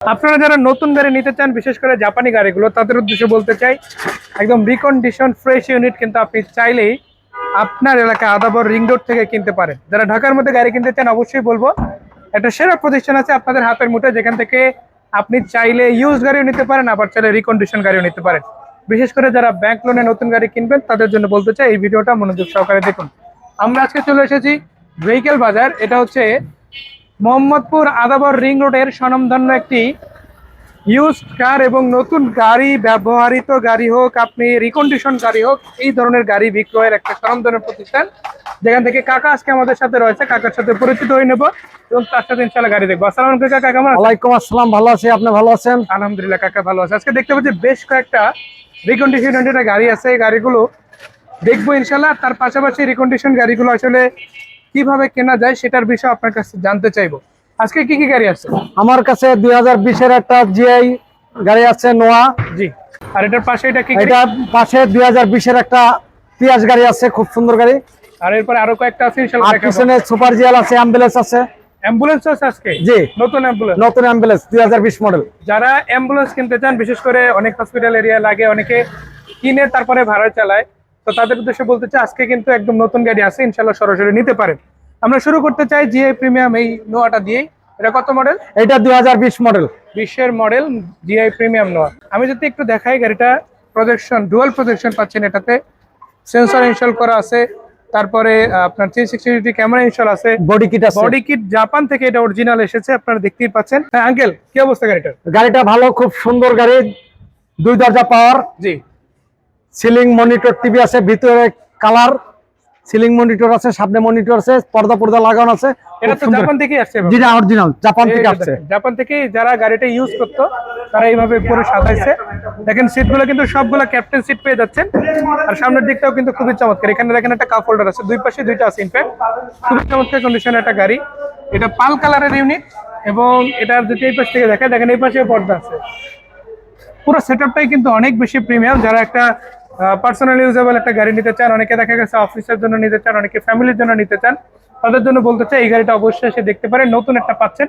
আপনারা যারা নতুন গাড়ি নিতে চান, বিশেষ করে জাপানি গাড়িগুলো, তাদের উদ্দেশ্যে বলতে চাই, একদম রিকন্ডিশন ফ্রেশ ইউনিট কিন্তু আপনি চাইলেই আপনার এলাকায় আদাবর রিং রোড থেকে কিনতে পারেন। যারা ঢাকার মধ্যে গাড়ি কিনতে চান, অবশ্যই বলব, একটা সেরা প্রতিষ্ঠান আছে আপনাদের হাতের মুঠে, যেখান থেকে আপনি চাইলে ইউজ গাড়িও নিতে পারেন, আবার চাইলে রিকন্ডিশন গাড়িও নিতে পারেন। বিশেষ করে যারা ব্যাংক লোনে নতুন গাড়ি কিনবেন, তাদের জন্য বলতে চাই, এই ভিডিওটা মনোযোগ সহকারে দেখুন। আমরা আজকে চলে এসেছি ভেহিকেল বাজার, এটা হচ্ছে মোহাম্মদপুর আদাবর রিং রোডের স্বনামধন্য একটি ইউজড কার এবং নতুন গাড়ি ব্যবহৃত গাড়ি হোক আপনি রিকন্ডিশন গাড়ি হোক এই ধরনের গাড়ি বিক্রয়ের একটা স্বনামধন্য প্রতিষ্ঠান। যেখান থেকে কাকা আজকে আমাদের সাথে রয়েছে। কাকার সাথে পরিচিত হয়ে নেব এবং তার সাথে ইনশাল্লাহ গাড়ি দেখব। আসসালাম কাকা কেমন ওয়ালাইকুম আসসালাম ভালো আছি। আপনি ভালো আছেন? আলহামদুলিল্লাহ কাকা ভালো আছে। আজকে দেখতে পাচ্ছি বেশ কয়েকটা রিকন্ডিশন গাড়ি আছে। এই গাড়িগুলো দেখব ইনশাল্লাহ তার পাশাপাশি রিকন্ডিশন গাড়িগুলো আসলে কীভাবে কেনা যায় সেটার বিষয়ে আপনার কাছে জানতে চাইব। আজকে কি কি গাড়ি আছে? আমার কাছে দুই হাজার বিশের একটা জিআই গাড়ি আছে নোয়া জি। আর এটার পাশে এটা কি এটা পাশে দুই বিশের একটা তিয়াস গাড়ি আছে খুব সুন্দর গাড়ি। আর এরপরে আরও কয়েকটা আছে আর পিছনে সুপার জিএল আছে অ্যাম্বুলেন্স আছে। অ্যাম্বুলেন্স আছে আজকে? জি। নতুন অ্যাম্বুলেন্স নতুন মডেল যারা অ্যাম্বুলেন্স কিনতে চান বিশেষ করে অনেক হসপিটাল এরিয়া লাগে অনেকে কিনে তারপরে ভাড়া চালায়। তো তাদের উদ্দেশ্যে বলতে চাই আজকে কিন্তু একদম নতুন গাড়ি আছে ইনশাল্লাহ সরাসরি নিতে পারেন। আমরা শুরু করতে চাই জিআই প্রিমিয়াম এই নোয়াটা দিয়েই। এটা কত মডেল এটা দুই হাজার বিশ মডেল বিশ্বের মডেল জিআই প্রিমিয়াম নোয়া। আমি যদি একটু দেখাই গাড়িটা প্রজেকশন ডুয়াল প্রজেকশন পাচ্ছেন এটাতে। সেন্সর ইনস্টল করা আছে তারপরে আপনার থ্রি সিক্সটি ক্যামেরা ইনস্টল আছে। বডি কিট আছে। বডি কিট জাপান থেকে এটা অরিজিনাল এসেছে আপনারা দেখতেই পাচ্ছেন। হ্যাঁ আঙ্কেল কি অবস্থা গাড়িটার? গাড়িটা ভালো খুব সুন্দর গাড়ি। দুই দরজা পাওয়ার জি। সিলিং মনিটর টিভি আছে ভিতরে কালার সিলিং মনিটর আছে সামনে মনিটর আছে পর্দা পর্দা লাগানো আছে। এটা তো। জাপান থেকেই আসছে যেটা অরিজিনাল জাপান থেকে আসছে। জাপান থেকে যারা গাড়িটা ইউজ করতো তারা এইভাবে পুরো সাজাইছে। দেখেন সিটগুলো কিন্তু সবগুলো ক্যাপ্টেন সিট পেয়ে যাচ্ছেন। আর সামনের দিকটাও কিন্তু খুবই চমৎকার। এখানে দেখেন একটা কাপ হোল্ডার আছে। দুই পাশে দুইটা আছে ইনফ্যাক্ট খুবই চমৎকার কন্ডিশনের একটা গাড়ি। এটা পাল কালারের ইউনিট এবং এটার এই পাশ থেকে দেখেন এই পাশে পর্দা আছে। পুরো সেটআপটাই কিন্তু অনেক বেশি প্রিমিয়াম যারা একটা পার্সোনাল ইউজেবল একটা গাড়ি নিতে চান অনেকে দেখা গেছে অফিসের জন্য নিতে চান অনেকে ফ্যামিলির জন্য নিতে চান তাদের জন্য বলতে চাই এই গাড়িটা অবশ্যই এসে দেখতে পারেন। নতুন একটা পাচ্ছেন।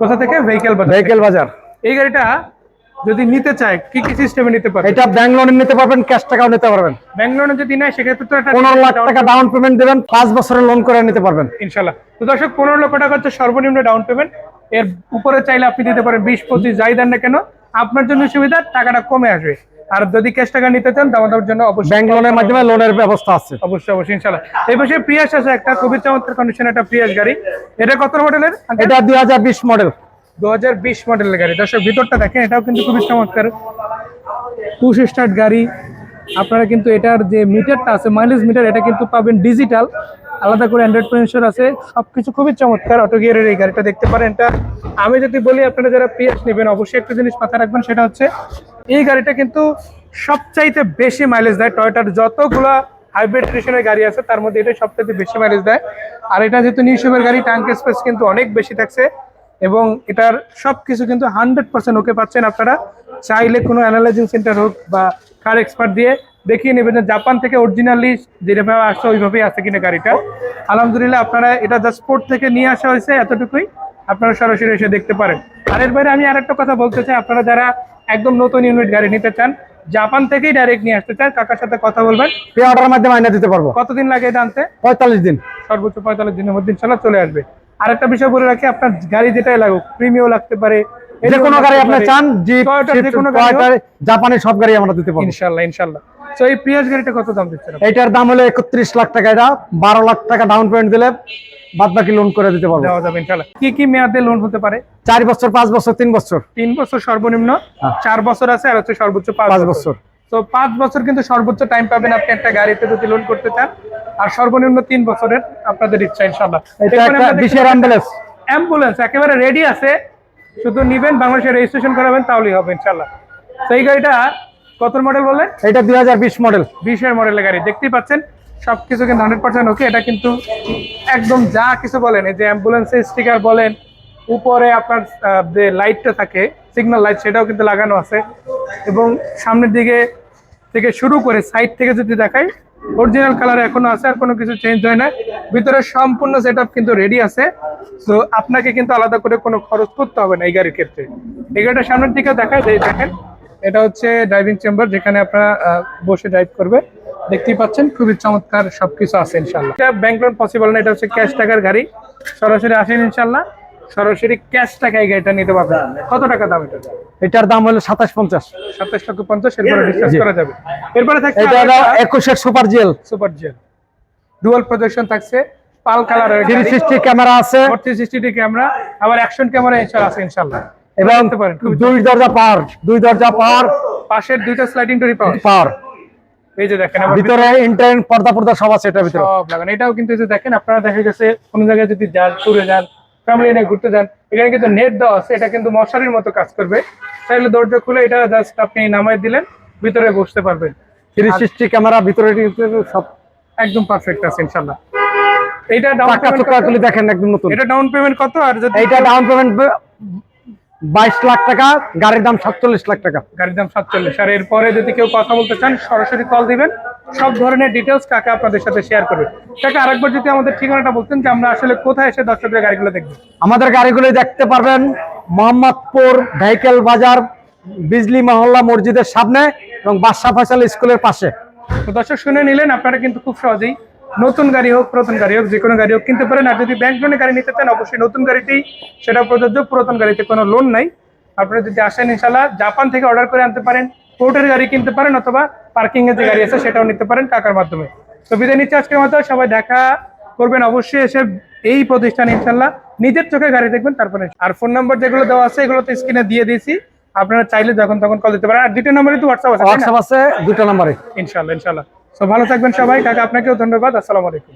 কোথা থেকে? ভেহিকেল বাজার ভেহিকেল বাজার এই গাড়িটা যদি নিতে চায় কি কি সিস্টেমে নিতে পারবে? এটা ব্যাংক লোনে নিতে পারবেন ক্যাশ টাকাও নিতে পারবেন। ব্যাঙ্গালোরে যদি নেয় সেক্ষেত্রে তো একটা পনেরো লাখ টাকা ডাউন পেমেন্ট দেবেন পাঁচ বছরের লোন করে নিতে পারবেন। ইনশাল্লাহ তো দর্শক পনেরো লক্ষ টাকা হচ্ছে সর্বনিম্ন ডাউন পেমেন্ট এর উপরে চাইলে আপনি দিতে পারেন বিশ পঁচিশ যাই দেন না কেন আপনার জন্য সুবিধা টাকাটা কমে আসবে। আর যদি ক্যাশ টাকা নিতে চান আমাদের জন্য অবশ্যই ব্যাংক লোনের মাধ্যমে লোনের ব্যবস্থা আছে। অবশ্যই অবশ্যই ইনশাল্লাহ এই পাশে প্রিয়াস আছে একটা খুবই চমৎকার কন্ডিশন একটা প্রিয়াস গাড়ি। এটা কত মডেলের এটা দুই হাজার বিশ মডেল দু হাজার বিশ মডেলের গাড়ি। দর্শক ভিতরটা দেখেন এটাও কিন্তু খুবই চমৎকার। পুশ স্টার্ট গাড়ি। আপনারা কিন্তু এটার যে মিটারটা আছে মাইলেজ মিটার এটা কিন্তু পাবেন ডিজিটাল আলাদা করে অ্যান্ড্রয়েড সেন্সর আছে। সবকিছু খুবই চমৎকার অটো গিয়ারের এই গাড়িটা দেখতে পারেন। এটা আমি যদি বলি, আপনারা যারা পিএস নেবেন, অবশ্যই একটা জিনিস মাথায় রাখবেন, সেটা হচ্ছে এই গাড়িটা কিন্তু সবচাইতে বেশি মাইলেজ দেয় টয়টার যতগুলো হাইব্রিড এডিশনের গাড়ি আছে, তার মধ্যে এটা সবচাইতে বেশি মাইলেজ দেয়। আর এটা যেহেতু নিউশেপের গাড়ি ট্যাঙ্ক স্পেস কিন্তু অনেক বেশি থাকছে এবং এটার সবকিছু কিন্তু হান্ড্রেড পার্সেন্ট ওকে পাচ্ছেন আপনারা। চাইলে কোনো অ্যানালাইজিং সেন্টার হোক বা কার এক্সপার্ট দিয়ে দেখিয়ে নেবেন জাপান থেকে অরিজিনালি যেভাবে আসছে ওইভাবেই আছে কিনা গাড়িটা। আলহামদুলিল্লাহ আপনারা এটা জাস্ট পোর্ট থেকে নিয়ে আসা হয়েছে এতটুকুই। আপনারা সরাসরি এসে দেখতে পারেন। আর এর বাইরে আমি আরেকটা কথা বলতে চাই আপনারা যারা একদম নতুন ইউনিট গাড়ি নিতে চান জাপান থেকেই ডাইরেক্ট নিয়ে আসতে চান কাকার সাথে কথা বলবেন। পে অর্ডারের মাধ্যমে আইনা দিতে পারব। কতদিন লাগে এটা আনতে? পঁয়তাল্লিশ দিন। সর্বোচ্চ পঁয়তাল্লিশ দিনের মধ্যে ইনশাল্লাহ চলে আসবে। আরেকটা বিষয় বলে রাখি আপনার গাড়ি যেটাই লাগুক প্রিমিও লাগতে পারে। যে কোনো গাড়ি আপনি চান যে কোনো গাড়ি হোক। জাপানি সব গাড়ি আমরা দিতে পারব। ইনশাল্লাহ ইনশাল্লাহ তো এই প্রিয়াস গাড়িটা কত দাম দিচ্ছেন? এইটার দাম হলো একত্রিশ লাখ টাকা এটা। বারো লাখ টাকা ডাউন পেমেন্ট দিলে বাদ বাকি লোন করে দিতে পারব। দেওয়া যাবে ইনশাল্লাহ কি কি মেয়াদে লোন হতে পারে? চার বছর পাঁচ বছর তিন বছর। তিন বছর সর্বনিম্ন হ্যাঁ। চার বছর আছে আর হচ্ছে সর্বোচ্চ পাঁচ পাঁচ বছর। তো পাঁচ বছর কিন্তু সর্বোচ্চ টাইম পাবেন আপনি একটা গাড়িতে যদি লোন করতে চান। আর সর্বনিম্ন তিন বছরের আপনাদের ইচ্ছা ইনশাল্লাহ অ্যাম্বুলেন্স অ্যাম্বুলেন্স একেবারে রেডি আছে। শুধু নিবেন বাংলাদেশে রেজিস্ট্রেশন করাবেন তাহলেই হবে ইনশাল্লাহ তো এই গাড়িটা কত মডেল বললেন? এটা দুই হাজার বিশ মডেল বিশের মডেলের গাড়ি। দেখতেই পাচ্ছেন সবকিছু কিন্তু হান্ড্রেড পার্সেন্ট ওকে এটা কিন্তু একদম যা কিছু বলেন এই যে অ্যাম্বুলেন্সের স্টিকার বলেন উপরে আপনার যে লাইটটা থাকে সিগন্যাল লাইট সেটাও কিন্তু লাগানো আছে। এবং সামনের দিকে থেকে শুরু করে সাইড থেকে যদি দেখাই অরিজিনাল কালার এখনও আছে আর কোনো কিছু চেঞ্জ হয় না। ভিতরে সম্পূর্ণ সেট কিন্তু রেডি আছে। তো আপনাকে কিন্তু আলাদা করে কোনো খরচ করতে হবে না এই গাড়ির ক্ষেত্রে। এই গাড়িটা সামনের দিকে দেখায় দেখেন। এটা হচ্ছে ড্রাইভিং চেম্বার যেখানে আপনারা বসে ড্রাইভ করবে। দেখতেই পাচ্ছেন খুবই চমৎকার সবকিছু আছে ইনশাল্লাহ এটা ব্যাংক লোন পসিবল না এটা হচ্ছে ক্যাশ টাকার গাড়ি। সরাসরি আসেন ইনশাল্লাহ সরাসরি ক্যাশ টাকায় গাড়িটা নিতে পারবেন। কত টাকা দাম এটা? এটার দাম হলো সাতাশ পঞ্চাশ। সাতাশ লক্ষ পঞ্চাশ এরপরে ডিসকাস। করা যাবে। এরপরে থাকছে একুশের super GL super GL dual projection থাকছে পাল কালার থ্রি সিক্সটি ক্যামেরা আছে। থ্রি সিক্সটি ক্যামেরা আবার অ্যাকশন ক্যামেরা ইনশাল্লাহ আছে ইনশাল্লাহ এবং দুই দরজা পাওয়ার দুই দরজা পাওয়ার পাশের দুইটা স্লাইডিং ডোরি পাওয়ার এই যে দেখেন ভিতরে ইন্টারনেট পর্দা পর্দা সব আছে এটার ভিতরে। সব লাগানো। এটাও কিন্তু এই যে দেখেন আপনারা দেখা গেছে কোন জায়গায় যদি যান ট্যুরে যান ফ্যামিলি নিয়ে ঘুরতে যান এখানে কিন্তু নেট দেওয়া আছে। এটা কিন্তু মশারির মতো কাজ করবে। তাহলে দরজা খুলে এটা জাস্ট আপনি নামাই দিলেন ভিতরে বসতে পারবেন। থ্রি সিক্সটি ক্যামেরা ভিতরে সব একদম পারফেক্ট আছে ইনশাল্লাহ এটা ডাউন তুলে দেখেন একদম নতুন। এটা ডাউন পেমেন্ট কত? আর যদি এইটা ডাউন পেমেন্ট বাইশ লাখ টাকা গাড়ির দাম সাতচল্লিশ লাখ টাকা। গাড়ির দাম সাতচল্লিশ। আর এরপরে যদি কেউ কথা বলতে চান সরাসরি কল দিবেন। সব ধরনের ডিটেলস কাকা আপনাদের সাথে শেয়ার করবে। কাকা আরেকবার যদি আমাদের ঠিকানাটা বলতেন যে আমরা আসলে কোথায় এসে দর্শকদের গাড়িগুলো দেখব। আমাদের গাড়িগুলো দেখতে পারবেন মোহাম্মদপুর ভেহিকেল বাজার বিজলি মহল্লা মসজিদের সামনে এবং বাদশা ফয়সাল স্কুলের পাশে। তো দর্শক শুনে নিলেন আপনারা কিন্তু খুব সহজেই নতুন গাড়ি হোক পুরাতন গাড়ি হোক যে কোনো গাড়ি হোক কিনতে পারেন। আর যদি ব্যাংক লোনে গাড়ি নিতে চান অবশ্যই নতুন গাড়িতেই সেটা প্রযোজ্য। পুরাতন গাড়িতে কোনো লোন নাই। আপনারা যদি আসেন ইনশাল্লাহ জাপান থেকে অর্ডার করে আনতে পারেন। পোর্টের গাড়ি কিনতে পারেন অথবা পার্কিং এর যে গাড়ি আছে সেটাও নিতে পারেন টাকার মাধ্যমে। তো বিদায় নিচ্ছে আজকের মতো। সবাই দেখা করবেন অবশ্যই এসে এই প্রতিষ্ঠানে ইনশাল্লাহ নিজের চোখে গাড়ি দেখবেন তারপরে আর ফোন নাম্বার যেগুলো দেওয়া আছে এগুলো তো স্ক্রিনে দিয়ে দিয়েছি। আপনারা চাইলে যখন তখন কল দিতে পারেন। আর দুটো নম্বরে তো হোয়াটসঅ্যাপ আছে হোয়াটসঅ্যাপ আছে দুটো নাম্বারে ইনশাল্লাহ ইনশাল্লাহ তো ভালো থাকবেন সবাই কাকা আপনাকেও ধন্যবাদ আসসালামু আলাইকুম।